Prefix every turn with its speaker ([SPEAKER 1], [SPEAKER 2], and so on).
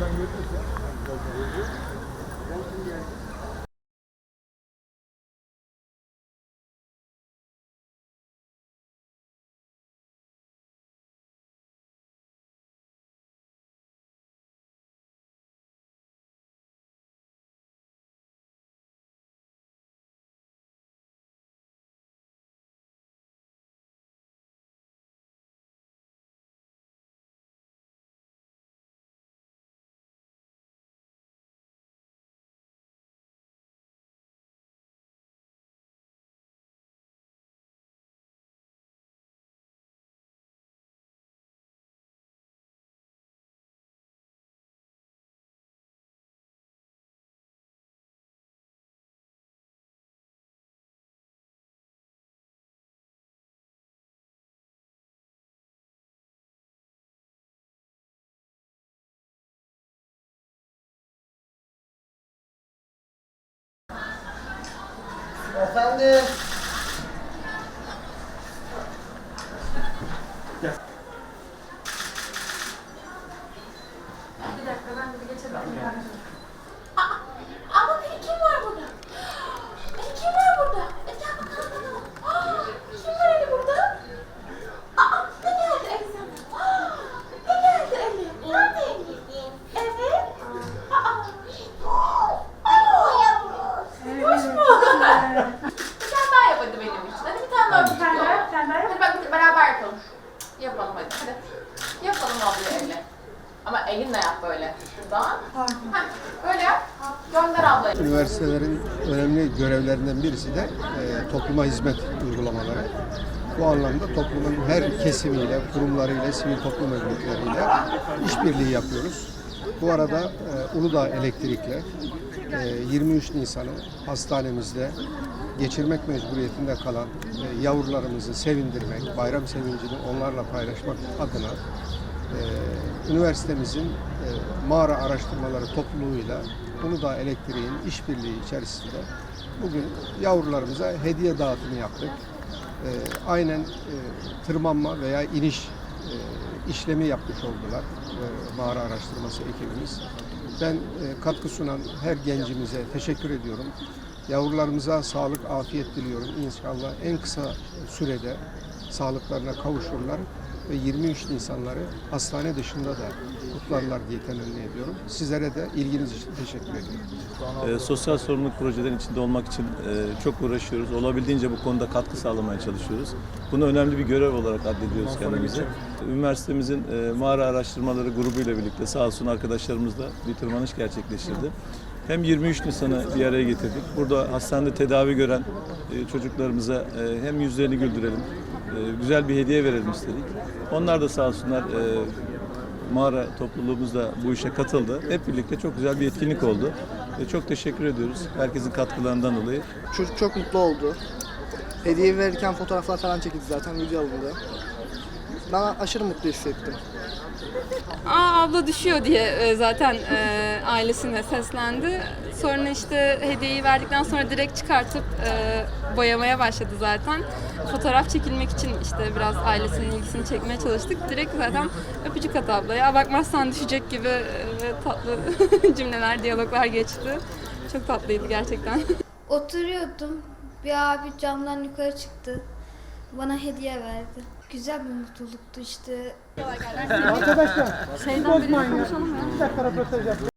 [SPEAKER 1] Buradan görüyoruz ya. Olsun geldi. Efendim.
[SPEAKER 2] Bir dakika ben bir geçebilirim. Aa, ama bir kim var burada? Bir kim var burada? E gel bakalım bakalım. Aa, kim var Ali burada? Aa, ne geldi Ali sana? Aa, ne geldi Ali? Nerede Ali? Evet. Aa. Ay Hoş mu? bir tane daha yap hadi benim için. Daha bir tane daha. Bir tane daha. Hadi bak beraber yapalım. Yapalım hadi. Hadi. Yapalım abla elle. Ama elinle yap böyle. Şuradan. Heh, böyle yap. Gönder ablayı.
[SPEAKER 3] Üniversitelerin önemli görevlerinden birisi de e, topluma hizmet uygulamaları. Bu anlamda toplumun her kesimiyle, kurumlarıyla, sivil toplum örgütleriyle işbirliği yapıyoruz. Bu arada e, Uludağ Elektrik'le e, 23 Nisan'ı hastanemizde geçirmek mecburiyetinde kalan e, yavrularımızı sevindirmek, bayram sevincini onlarla paylaşmak adına e, üniversitemizin e, mağara araştırmaları topluluğuyla Uludağ Elektriğin işbirliği içerisinde bugün yavrularımıza hediye dağıtımı yaptık. E, aynen e, tırmanma veya iniş e, işlemi yapmış oldular e, mağara araştırması ekibimiz. Ben e, katkı sunan her gencimize teşekkür ediyorum. Yavrularımıza sağlık, afiyet diliyorum. İnşallah en kısa sürede sağlıklarına kavuşurlar ve 23 Nisanları hastane dışında da kutlarlar diye temenni ediyorum. Sizlere de ilginiz için teşekkür ediyorum.
[SPEAKER 4] E, sosyal sorumluluk projelerin içinde olmak için e, çok uğraşıyoruz. Olabildiğince bu konuda katkı sağlamaya çalışıyoruz. Bunu önemli bir görev olarak addediyoruz kendimize. Üniversitemizin e, mağara araştırmaları grubuyla birlikte sağ olsun arkadaşlarımızla bir tırmanış gerçekleştirdi. Hem 23 Nisan'ı bir araya getirdik. Burada hastanede tedavi gören e, çocuklarımıza e, hem yüzlerini güldürelim, e, güzel bir hediye verelim istedik. Onlar da sağ olsunlar mağara topluluğumuz da bu işe katıldı. Hep birlikte çok güzel bir etkinlik oldu. Çok teşekkür ediyoruz herkesin katkılarından dolayı.
[SPEAKER 1] Çocuk çok mutlu oldu. Hediye verirken fotoğraflar falan çekildi zaten video alındı. Ben aşırı mutlu hissettim.
[SPEAKER 5] Aa abla düşüyor diye e, zaten e, ailesine seslendi. Sonra işte hediyeyi verdikten sonra direkt çıkartıp e, boyamaya başladı zaten. Fotoğraf çekilmek için işte biraz ailesinin ilgisini çekmeye çalıştık. Direkt zaten öpücük at ablaya. Bakmazsan düşecek gibi e, tatlı cümleler, diyaloglar geçti. Çok tatlıydı gerçekten.
[SPEAKER 6] Oturuyordum. Bir abi camdan yukarı çıktı. Bana hediye verdi. Güzel bir mutluluktu işte.
[SPEAKER 7] Arkadaşlar, siz bozmayın ya. Bir dakika röportaj yap.